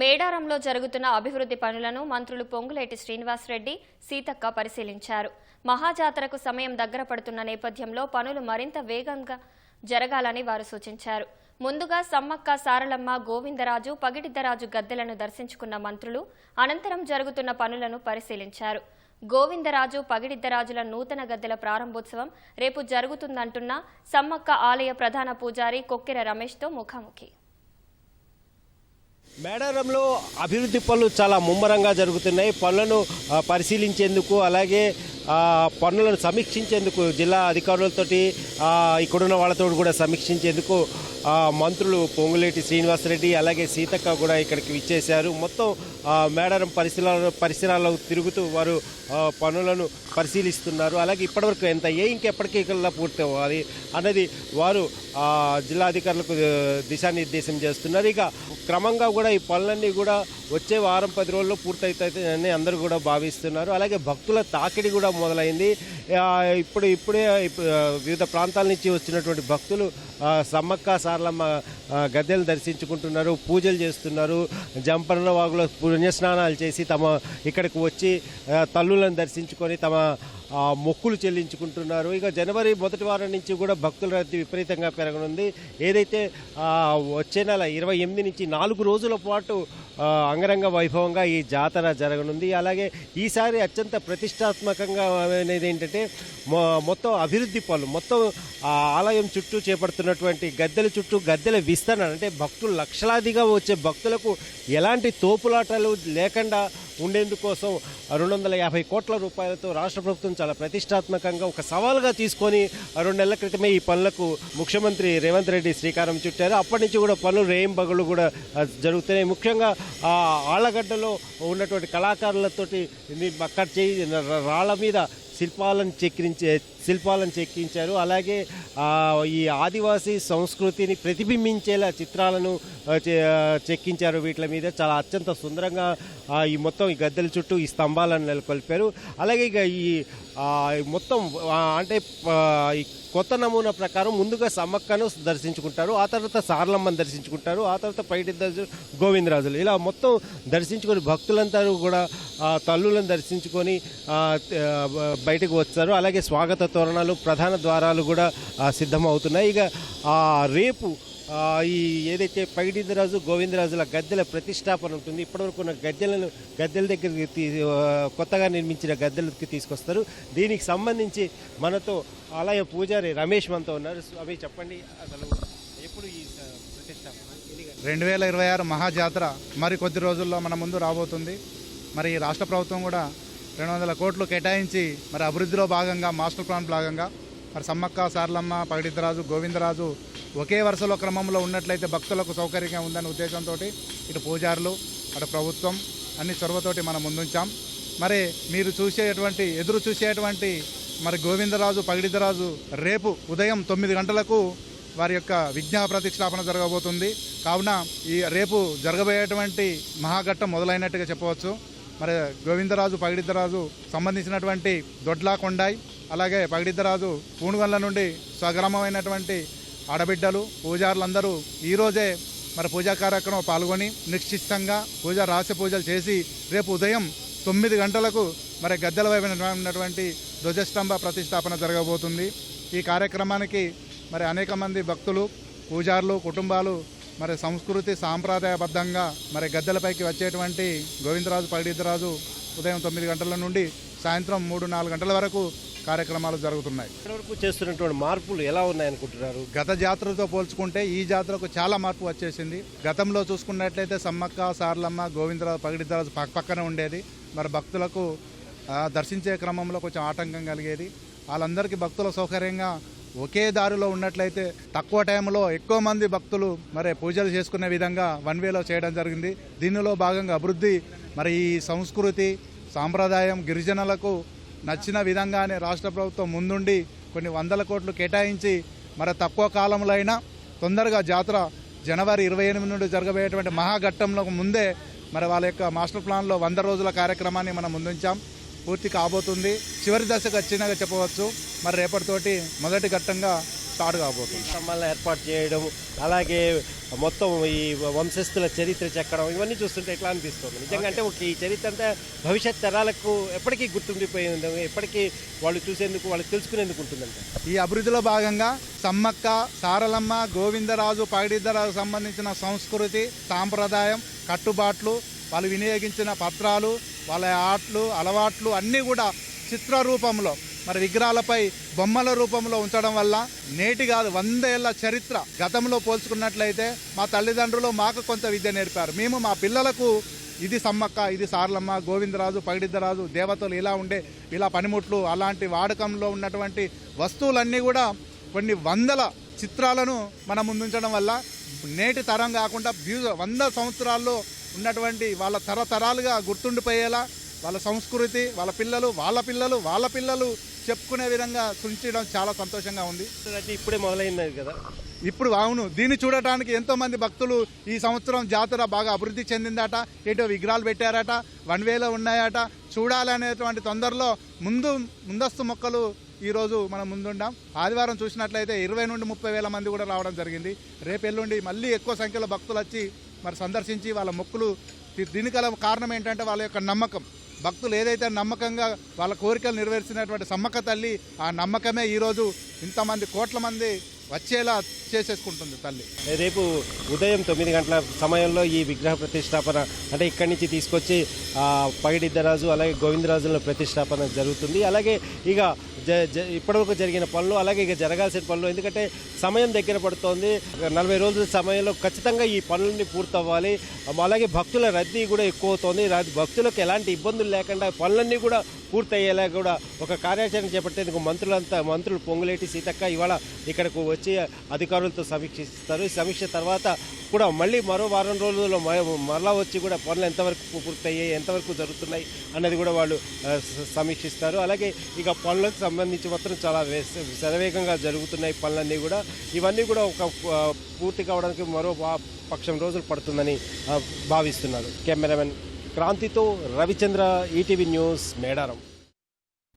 మేడారంలో జరుగుతున్న అభివృద్ధి పనులను మంత్రులు పొంగులేటి శ్రీనివాసరెడ్డి సీతక్క పరిశీలించారు. మహాజాతరకు సమయం దగ్గర పడుతున్న నేపథ్యంలో పనులు మరింత వేగంగా జరగాలని వారు సూచించారు. ముందుగా సమ్మక్క సారలమ్మ గోవిందరాజు పగిడిద్దరాజు గద్దెలను దర్శించుకున్న మంత్రులు అనంతరం జరుగుతున్న పనులను పరిశీలించారు. గోవిందరాజు పగిడిద్దరాజుల నూతన గద్దెల ప్రారంభోత్సవం రేపు జరుగుతుందంటున్న సమ్మక్క ఆలయ ప్రధాన పూజారి కొక్కెర రమేష్తో ముఖాముఖి. మేడారంలో అభివృద్ధి పనులు చాలా ముమ్మరంగా జరుగుతున్నాయి. పనులను పరిశీలించేందుకు అలాగే పనులను సమీక్షించేందుకు జిల్లా అధికారులతోటి ఇక్కడున్న వాళ్ళతో కూడా సమీక్షించేందుకు మంత్రులు పొంగులేటి శ్రీనివాసరెడ్డి అలాగే సీతక్క కూడా ఇక్కడికి విచ్చేశారు. మొత్తం మేడారం పరిసరాల పరిసరాల్లో తిరుగుతూ వారు పనులను పరిశీలిస్తున్నారు. అలాగే ఇప్పటివరకు ఎంత ఏ ఇంకెప్పటికీ ఇక్కడ పూర్తి అవ్వాలి అన్నది వారు జిల్లా అధికారులకు దిశానిర్దేశం చేస్తున్నారు. ఇక క్రమంగా కూడా ఈ పనులన్నీ కూడా వచ్చే వారం పది రోజుల్లో పూర్తవుతాయని అందరూ కూడా భావిస్తున్నారు. అలాగే భక్తుల తాకిడి కూడా మొదలైంది. ఇప్పుడు ఇప్పుడే వివిధ ప్రాంతాల నుంచి వచ్చినటువంటి భక్తులు సమ్మక్క సారలమ్మ గద్దెలు దర్శించుకుంటున్నారు పూజలు చేస్తున్నారు. జంపన్న వాగులో పుణ్యస్నానాలు చేసి తమ ఇక్కడికి వచ్చి తల్లులను దర్శించుకొని తమ మొక్కులు చెల్లించుకుంటున్నారు. ఇక జనవరి మొదటి వారం నుంచి కూడా భక్తుల రద్దీ విపరీతంగా పెరగనుంది. ఏదైతే వచ్చే నెల ఇరవై ఎనిమిది నుంచి నాలుగు రోజుల పాటు అంగరంగ వైభవంగా ఈ జాతర జరగనుంది. అలాగే ఈసారి అత్యంత ప్రతిష్టాత్మకంగా అనేది ఏంటంటే మొ- మొత్తం అభివృద్ధి పనులు మొత్తం ఆలయం చుట్టూ చేపడుతున్నటువంటి గద్దెల చుట్టూ గద్దెల విస్తరణ అంటే భక్తులు లక్షలాదిగా వచ్చే భక్తులకు ఎలాంటి తోపులాటలు లేకుండా ఉండేందుకోసం రెండు వందల యాభై కోట్ల రూపాయలతో రాష్ట్ర ప్రభుత్వం చాలా ప్రతిష్టాత్మకంగా ఒక సవాల్గా తీసుకొని రెండు నెలల క్రితమే ఈ పనులకు ముఖ్యమంత్రి రేవంత్ రెడ్డి శ్రీకారం చుట్టారు. అప్పటి నుంచి కూడా పనులు రేయింబగులు కూడా జరుగుతున్నాయి. ముఖ్యంగా ఆళ్ళగడ్డలో ఉన్నటువంటి కళాకారులతోటి ఇది అక్కడ చేయి రాళ్ళ మీద శిల్పాలను చెక్కించే శిల్పాలను చెక్కించారు. అలాగే ఈ ఆదివాసీ సంస్కృతిని ప్రతిబింబించేలా చిత్రాలను చెక్కించారు వీటి మీద. చాలా అత్యంత సుందరంగా ఈ మొత్తం ఈ గద్దెల చుట్టూ ఈ స్తంభాలను నెలకొల్పారు. అలాగే ఇక ఈ మొత్తం అంటే ఈ కొత్త నమూనా ప్రకారం ముందుగా సమ్మక్కను దర్శించుకుంటారు. ఆ తర్వాత సారలమ్మను దర్శించుకుంటారు. ఆ తర్వాత పైటి గోవిందరాజులు. ఇలా మొత్తం దర్శించుకొని భక్తులంతా కూడా తల్లులను దర్శించుకొని బయటకు వచ్చారు. అలాగే స్వాగత తోరణాలు ప్రధాన ద్వారాలు కూడా సిద్ధం సిద్ధమవుతున్నాయి. ఇక రేపు ఈ ఏదైతే పైడిద్దరాజు గోవిందరాజుల గద్దెల ప్రతిష్టాపన ఉంటుంది ఇప్పటివరకు ఉన్న గద్దెలను గద్దెల దగ్గరికి తీ కొత్తగా నిర్మించిన గద్దెలకి తీసుకొస్తారు. దీనికి సంబంధించి మనతో ఆలయ పూజారి రమేష్ మనతో ఉన్నారు. అవి చెప్పండి అసలు ఎప్పుడు ఈ ప్రతిష్టాపన? రెండు వేల ఇరవై ఆరు మహాజాతర మరి కొద్ది రోజుల్లో మన ముందు రాబోతుంది. మరి రాష్ట్ర ప్రభుత్వం కూడా రెండు వందల కోట్లు కేటాయించి మరి అభివృద్ధిలో భాగంగా మాస్టర్ ప్లాన్ భాగంగా మరి సమ్మక్క సార్లమ్మ పగడితరాజు గోవిందరాజు ఒకే వరుసలో క్రమంలో ఉన్నట్లయితే భక్తులకు సౌకర్యంగా ఉందనే ఉద్దేశంతో ఇటు పూజారులు అటు ప్రభుత్వం అన్ని చొరవతోటి మనం ముందుంచాం. మరి మీరు చూసేటువంటి ఎదురు చూసేటువంటి మరి గోవిందరాజు పగిడిద్దరాజు రేపు ఉదయం తొమ్మిది గంటలకు వారి యొక్క విజ్ఞా ప్రతిష్టాపన జరగబోతుంది. కావున ఈ రేపు జరగబోయేటువంటి మహాఘట్టం మొదలైనట్టుగా చెప్పవచ్చు. మరి గోవిందరాజు పగిడిద్దరాజు సంబంధించినటువంటి దొడ్లా కొండాయి అలాగే పగిడిద్దరాజు పూణుగండ్ల నుండి స్వగ్రామమైనటువంటి ఆడబిడ్డలు పూజారులందరూ ఈరోజే మరి పూజా కార్యక్రమం పాల్గొని నిశ్చితంగా పూజ రహస్య పూజలు చేసి రేపు ఉదయం తొమ్మిది గంటలకు మరి గద్దెల వైపునటువంటి ధ్వజస్తంభ ప్రతిష్టాపన జరగబోతుంది. ఈ కార్యక్రమానికి మరి అనేక మంది భక్తులు పూజారులు కుటుంబాలు మరి సంస్కృతి సాంప్రదాయబద్ధంగా మరి గద్దెలపైకి వచ్చేటువంటి గోవిందరాజు పగిడిద్దరాజు ఉదయం తొమ్మిది గంటల నుండి సాయంత్రం మూడు నాలుగు గంటల వరకు కార్యక్రమాలు జరుగుతున్నాయి. చేస్తున్నటువంటి మార్పులు ఎలా ఉన్నాయనుకుంటున్నారు? గత జాతరతో పోల్చుకుంటే ఈ జాతరకు చాలా మార్పు వచ్చేసింది. గతంలో చూసుకున్నట్లయితే సమ్మక్క సారలమ్మ గోవిందరాజు పగిడిద్దరాజు పక్క పక్కన ఉండేది. మరి భక్తులకు దర్శించే క్రమంలో కొంచెం ఆటంకం కలిగేది. వాళ్ళందరికీ భక్తుల సౌకర్యంగా ఒకే దారిలో ఉన్నట్లయితే తక్కువ టైంలో ఎక్కువ మంది భక్తులు మరి పూజలు చేసుకునే విధంగా వన్ వేలో చేయడం జరిగింది. దీనిలో భాగంగా అభివృద్ధి మరి ఈ సంస్కృతి సాంప్రదాయం గిరిజనులకు నచ్చిన విధంగానే రాష్ట్ర ప్రభుత్వం ముందుండి కొన్ని వందల కోట్లు కేటాయించి మరి తక్కువ కాలంలో అయినా తొందరగా జాతర జనవరి ఇరవై ఎనిమిది నుండి జరగబోయేటువంటి మహాఘట్టంలో ముందే మరి వాళ్ళ యొక్క మాస్టర్ ప్లాన్లో వంద రోజుల కార్యక్రమాన్ని మనం ముందుంచాం. పూర్తి కాబోతుంది. చివరి దశకు వచ్చినాక చెప్పవచ్చు. మరి రేపటితోటి మొదటి ఘట్టంగా స్టార్ట్ కాబోతుంది. స్తంభాలను ఏర్పాటు చేయడం అలాగే మొత్తం ఈ వంశస్థుల చరిత్ర చెక్కడం ఇవన్నీ చూస్తుంటే ఎట్లా అనిపిస్తుంది? నిజంగా అంటే ఒక ఈ చరిత్ర అంతా భవిష్యత్ తరాలకు ఎప్పటికీ గుర్తుండిపోయి ఎప్పటికీ వాళ్ళు చూసేందుకు వాళ్ళు తెలుసుకునేందుకు ఉంటుందంట. ఈ అభివృద్ధిలో భాగంగా సమ్మక్క సారలమ్మ గోవిందరాజు పగడిద్దరాజు సంబంధించిన సంస్కృతి సాంప్రదాయం కట్టుబాట్లు వాళ్ళు వినియోగించిన పత్రాలు వాళ్ళ ఆటలు అలవాట్లు అన్నీ కూడా చిత్ర రూపంలో మరి విగ్రహాలపై బొమ్మల రూపంలో ఉంచడం వల్ల నేటి కాదు వంద చరిత్ర గతంలో పోల్చుకున్నట్లయితే మా తల్లిదండ్రులు మాకు కొంత విద్య నేర్పారు. మేము మా పిల్లలకు ఇది సమ్మక్క ఇది సార్లమ్మ గోవిందరాజు పగిడిద్దరాజు దేవతలు ఇలా ఉండే ఇలా పనిముట్లు అలాంటి వాడకంలో ఉన్నటువంటి వస్తువులన్నీ కూడా కొన్ని వందల చిత్రాలను మనం ముందుంచడం వల్ల నేటి తరం కాకుండా వంద సంవత్సరాల్లో ఉన్నటువంటి వాళ్ళ తరతరాలుగా గుర్తుండిపోయేలా వాళ్ళ సంస్కృతి వాళ్ళ పిల్లలు వాళ్ళ పిల్లలు వాళ్ళ పిల్లలు చెప్పుకునే విధంగా సృష్టించడం చాలా సంతోషంగా ఉంది. ఇప్పుడే మొదలైనది కదా. ఇప్పుడు అవును దీన్ని చూడటానికి ఎంతో మంది భక్తులు ఈ సంవత్సరం జాతర బాగా అభివృద్ధి చెందిందట ఏటో విగ్రహాలు పెట్టారట వన్ వేలో ఉన్నాయట. చూడాలనేటువంటి తొందరలో ముందు ముందస్తు మొక్కలు ఈరోజు మనం ముందుండాం. ఆదివారం చూసినట్లయితే ఇరవై నుండి ముప్పై వేల మంది కూడా రావడం జరిగింది. రేపు ఎల్లుండి మళ్ళీ ఎక్కువ సంఖ్యలో భక్తులు వచ్చి మరి సందర్శించి వాళ్ళ మొక్కులు దీ- దీనికి గల కారణం ఏంటంటే వాళ్ళ యొక్క నమ్మకం. భక్తులు ఏదైతే నమ్మకంగా వాళ్ళ కోరికలు నెరవేర్చినటువంటి సమ్మక్క తల్లి ఆ నమ్మకమే ఈరోజు ఇంతమంది కోట్ల మంది వచ్చేలా చేసేసుకుంటుంది తల్లి. రేపు ఉదయం తొమ్మిది గంటల సమయంలో ఈ విగ్రహ ప్రతిష్టాపన అంటే ఇక్కడి నుంచి తీసుకొచ్చి పగిడిద్దరాజు అలాగే గోవిందరాజుల ప్రతిష్టాపన జరుగుతుంది. అలాగే ఇక జ జ ఇప్పటివరకు జరిగిన పనులు అలాగే ఇక జరగాల్సిన పనులు. ఎందుకంటే సమయం దగ్గర పడుతోంది. నలభై రోజుల సమయంలో ఖచ్చితంగా ఈ పనులన్నీ పూర్తవ్వాలి. అలాగే భక్తుల రద్దీ కూడా ఎక్కువ అవుతోంది భక్తులకు ఎలాంటి ఇబ్బందులు లేకుండా పనులన్నీ కూడా పూర్తయ్యేలా కూడా ఒక కార్యాచరణ చేపట్టేందుకు మంత్రులంతా మంత్రులు పొంగులేటి సీతక్క ఇవాళ ఇక్కడకు వచ్చి అధికారులతో సమీక్షిస్తారు ఈ సమీక్ష తర్వాత కూడా మళ్ళీ మరో వారం రోజుల్లో మ- మరలా వచ్చి కూడా పనులు ఎంతవరకు పూర్తయ్యాయి ఎంతవరకు జరుగుతున్నాయి అన్నది కూడా వాళ్ళు సమీక్షిస్తారు. అలాగే ఇక పనులకు సంబంధించి మాత్రం చాలా శరవేగంగా జరుగుతున్నాయి పనులన్నీ కూడా. ఇవన్నీ కూడా ఒక పూర్తి కావడానికి మరో పక్షం రోజులు పడుతుందని భావిస్తున్నారు. కెమెరామెన్ క్రాంతితో రవిచంద్ర ఈటీవీ న్యూస్ మేడారం.